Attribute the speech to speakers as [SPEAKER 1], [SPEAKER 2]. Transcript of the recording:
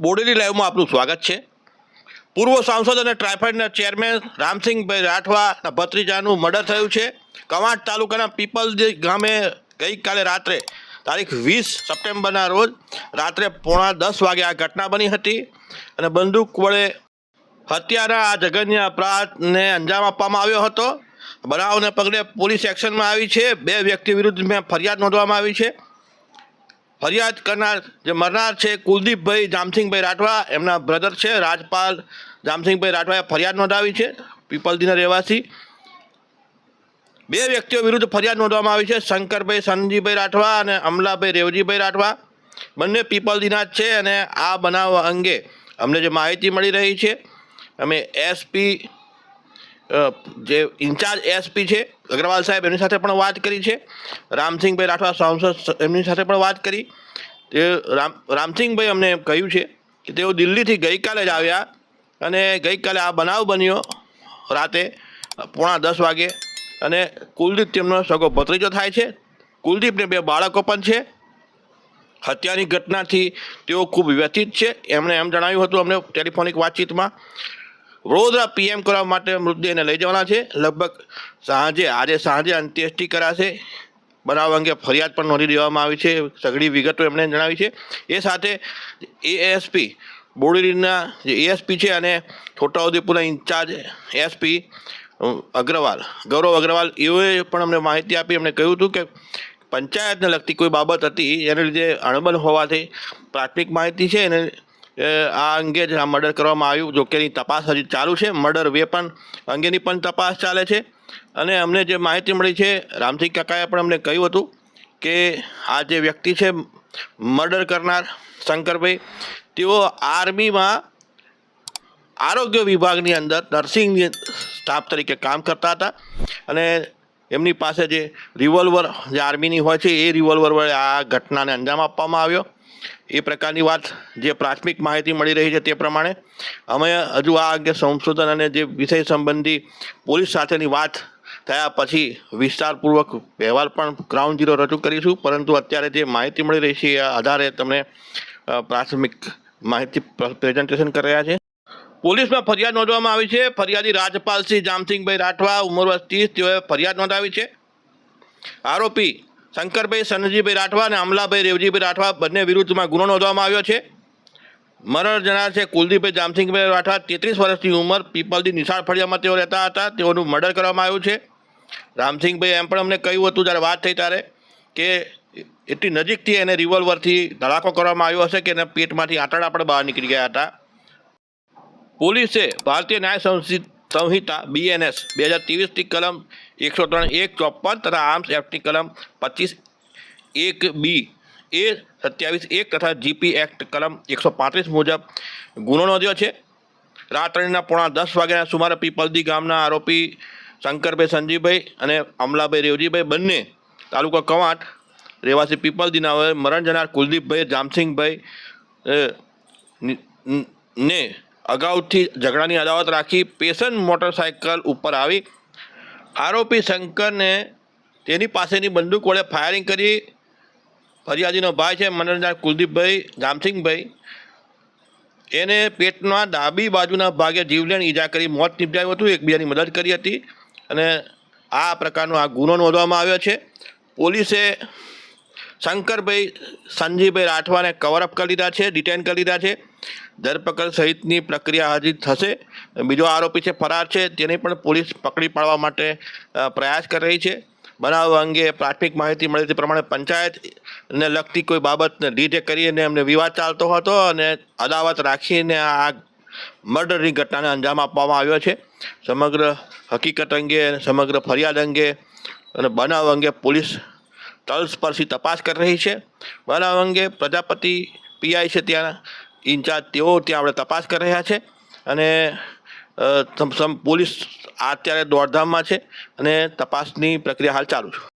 [SPEAKER 1] બોડેલી લાઈવમાં આપનું સ્વાગત છે. પૂર્વ સાંસદ અને ટ્રાયફેડના ચેરમેન રામસિંહભાઈ રાઠવાના ભત્રીજાનું મર્ડર થયું છે. કવાંટ તાલુકાના પીપલજી ગામે ગઈકાલે રાત્રે, તારીખ વીસ સપ્ટેમ્બરના રોજ, રાત્રે પોણા દસ વાગે આ ઘટના બની હતી અને બંદૂક વડે હત્યાના આ જઘન્ય અપરાધને અંજામ આપવામાં આવ્યો હતો. બનાવને પગલે પોલીસ એક્શનમાં આવી છે. બે વ્યક્તિ વિરુદ્ધ મેં ફરિયાદ નોંધવામાં આવી છે. ફરિયાદ કરનાર જે મરનાર છે કુલદીપભાઈ જામસિંહભાઈ રાઠવા, એમના બ્રધર છે રાજપાલ જામસિંહભાઈ રાઠવાએ ફરિયાદ નોંધાવી છે, પીપલદીના રહેવાસી. બે વ્યક્તિઓ વિરુદ્ધ ફરિયાદ નોંધવામાં આવી છે, શંકરભાઈ સનજીભાઈ રાઠવા અને અમલાભાઈ રેવજીભાઈ રાઠવા. બંને પીપલદીના જ છે અને આ બનાવ અંગે અમને જે માહિતી મળી રહી છે, અમે એસપી જે ઇન્ચાર્જ એસપી છે, અગ્રવાલ સાહેબ, એમની સાથે પણ વાત કરી છે. રામસિંહભાઈ રાઠવા, સાંસદ એમની સાથે પણ વાત કરી. તે રામ, રામસિંહભાઈ અમને કહ્યું છે કે તેઓ દિલ્હીથી ગઈકાલે જ આવ્યા અને ગઈકાલે આ બનાવ બન્યો રાતે પોણા દસ વાગે. અને કુલદીપ તેમનો સગો ભત્રીજો થાય છે. કુલદીપને બે બાળકો પણ છે. હત્યાની ઘટનાથી તેઓ ખૂબ વ્યથિત છે. એમણે એમ જણાવ્યું હતું અમને ટેલિફોનિક વાતચીતમાં વડોદરા પીએમ કરવા માટે મૃતદેહને લઈ જવાના છે. લગભગ સાંજે, આજે સાંજે અંત્યેષ્ટિ કરાશે. બનાવ અંગે ફરિયાદ પણ નોંધી દેવામાં આવી છે. સઘળી વિગતો એમણે જણાવી છે. એ સાથે એએસપી બોડેલીના જે એએસપી છે અને છોટાઉદેપુરના in charge SP Agrawal, Gaurav Agrawal, એઓએ પણ અમને માહિતી આપી. એમણે કહ્યું હતું કે પંચાયતને લગતી કોઈ બાબત હતી એને લીધે અણબન હોવાથી પ્રાથમિક માહિતી છે. એને આ અંગે જ આ મર્ડર કરવામાં આવ્યું. જોકે એની તપાસ હજી ચાલુ છે. મર્ડર વેપન અંગેની પણ તપાસ ચાલે છે. અને અમને જે માહિતી મળી છે, રામસિંહ કાકાએ પણ અમને કહ્યું હતું કે આ જે વ્યક્તિ છે, મર્ડર કરનાર શંકરભાઈ, તેઓ આર્મીમાં આરોગ્ય વિભાગની અંદર નર્સિંગ સ્ટાફ તરીકે કામ કરતા હતા. અને એમની પાસે જે રિવોલ્વર જે આર્મીની હોય છે, એ રિવોલ્વર વડે આ ઘટનાને અંજામ આપવામાં આવ્યો. એ પ્રકારની વાત જે પ્રાથમિક માહિતી મળી રહી છે તે પ્રમાણે અમે હજુ આ અંગે સંશોધન અને જે વિષય સંબંધી પોલીસ સાથેની વાત થયા પછી વિસ્તારપૂર્વક વ્યવહાર પણ ગ્રાઉન્ડ ઝીરો રજૂ કરીશું. પરંતુ અત્યારે જે માહિતી મળી રહી છે એ આધારે તમને પ્રાથમિક માહિતી પ્રેઝન્ટેશન કરી રહ્યા છે પોલીસમાં ફરિયાદ નોંધવામાં આવી છે. ફરિયાદી રાજપાલસિંહ જામસિંહભાઈ રાઠવા ઉંમર વર્ષ ત્રીસ, તેઓએ ફરિયાદ નોંધાવી છે. આરોપી શંકરભાઈ સનજીભાઈ રાઠવા અને અમલાભાઈ રેવજીભાઈ રાઠવા બંને વિરુદ્ધમાં ગુનો નોંધવામાં આવ્યો છે. મરણ જનાર છે કુલદીપભાઈ જામસિંહભાઈ રાઠવા, તેત્રીસ વર્ષની ઉંમર પીપલથી નિશાળ ફળિયામાં તેઓ રહેતા હતા. તેઓનું મર્ડર કરવામાં આવ્યું છે. રામસિંહભાઈ એમ પણ અમને કહ્યું હતું, જ્યારે વાત થઈ ત્યારે, કે એટલી નજીકથી એને રિવોલ્વરથી ધડાકો કરવામાં આવ્યો હશે કે એના પેટમાંથી આંતરડા પણ બહાર નીકળી ગયા હતા. પોલીસે ભારતીય ન્યાય સંહિ- સંહિતા બીએનએસ બે હજાર ત્રેવીસની કલમ એકસો ત્રણ, એક ચોપન તથા આર્મ્સ એક્ટની કલમ પચીસ, એક બી. એ સત્યાવીસ, એક તથા જીપી એક્ટ કલમ એકસો પાંત્રીસ મુજબ ગુનો નોંધ્યો છે. રાત્રિના પોણા દસ વાગ્યાના સુમારે પીપલદી ગામના આરોપી શંકરભાઈ સંજીભાઈ અને અમલાભાઈ રેવજીભાઈ બંને તાલુકા કવાંટ, રહેવાસી પીપલદીના હવે મરણ જનાર કુલદીપભાઈ જામસિંહભાઈ ને અગાઉથી ઝઘડાની અદાવત રાખી પેશન મોટરસાયકલ ઉપર આવી. આરોપી શંકરને તેની પાસેની બંદૂક વડે ફાયરિંગ કરી. ફરિયાદીનો ભાઈ છે મનોરંજન કુલદીપભાઈ, જામસિંહભાઈ. એને પેટના ડાબી બાજુના ભાગે જીવલેણ ઈજા કરી, મોત નિપજાયું હતું. એકબીજાની મદદ કરી હતી અને આ પ્રકારનો આ ગુનો નોંધવામાં આવ્યો છે. પોલીસે શંકરભાઈ સંજીભાઈ રાઠવાને કવરઅપ કરી લીધા છે ડિટેન કરી લીધા છે. ધરપકડ સહિતની પ્રક્રિયા હજી થશે. બીજો આરોપી છે, ફરાર છે તેને પણ પોલીસ પકડી પાડવા માટે પ્રયાસ કરી રહી છે. બનાવ અંગે પ્રાથમિક માહિતી મળી તે પ્રમાણે પંચાયતને લગતી કોઈ બાબતને લીધે કરીને એમને વિવાદ ચાલતો હતો અને અદાવત રાખીને આ મર્ડરની ઘટનાને અંજામ આપવામાં આવ્યો છે. સમગ્ર હકીકત અંગે સમગ્ર ફરિયાદ અંગે અને બનાવ અંગે પોલીસ તલસ્પર્શી તપાસ કરી રહી છે. બનાવ અંગે પ્રજાપતિ પીઆઈ છે ત્યાં ઇન્ચાર્જ તેઓ ત્યાં આપણે તપાસ કરી રહ્યા છે. અને પોલીસ અત્યારે દોડધામમાં છે અને તપાસની પ્રક્રિયા હાલ ચાલુ છે.